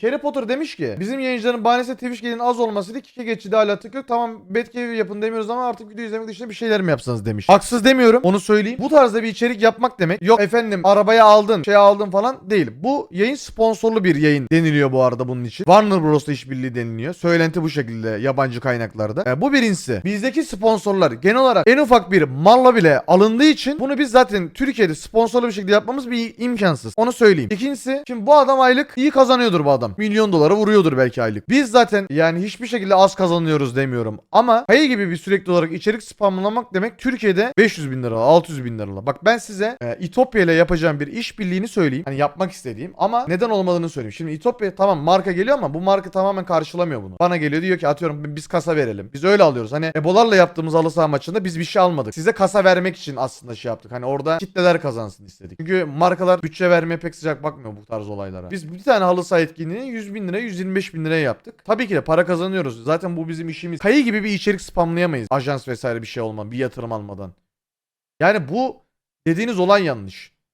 Harry Potter demiş ki bizim yayıncıların bahanesi Twitch gelinin az olmasıydı. Kike geçidi hala tık yok. Tamam Batcave yapın demiyoruz ama artık video izlemek dışında bir şeyler mi yapsanız demiş. Haksız demiyorum onu söyleyeyim. Bu tarzda bir içerik yapmak demek yok efendim arabaya aldın şey aldın falan değil. Bu yayın sponsorlu bir yayın deniliyor bu arada bunun için. Warner Bros'la işbirliği deniliyor. Söylenti bu şekilde yabancı kaynaklarda. E, bu birincisi. Bizdeki sponsorlar genel olarak en ufak bir malla bile alındığı için bunu biz zaten Türkiye'de sponsorlu bir şekilde yapmamız bir imkansız. Onu söyleyeyim. İkincisi şimdi bu adam aylık iyi kazanıyordur bu adam. Milyon dolara vuruyordur belki aylık. Biz zaten yani hiçbir şekilde az kazanıyoruz demiyorum. Ama Kayı gibi bir sürekli olarak içerik spamlamak demek Türkiye'de 500 bin lira 600 bin lira. Bak ben size e, İtopya ile yapacağım bir işbirliğini söyleyeyim. Hani yapmak istediğim ama neden olmadığını söyleyeyim. Şimdi İtopya tamam marka geliyor ama bu marka tamamen karşılamıyor bunu. Bana geliyor diyor ki atıyorum biz kasa verelim. Biz öyle alıyoruz. Hani Ebolar'la yaptığımız halı saha maçında biz bir şey almadık. Size kasa vermek için aslında şey yaptık. Hani orada kitleler kazansın istedik. Çünkü markalar bütçe vermeye pek sıcak bakmıyor bu tarz olaylara. Biz bir tane halı saha etkinliğini 100 bin liraya 125 bin liraya yaptık. Tabii ki de para kazanıyoruz. Zaten bu bizim işimiz. Kayı gibi bir içerik spamlayamayız. Ajans vesaire bir şey olmadan, bir yatırım almadan. Yani bu dediğiniz olay yanlış.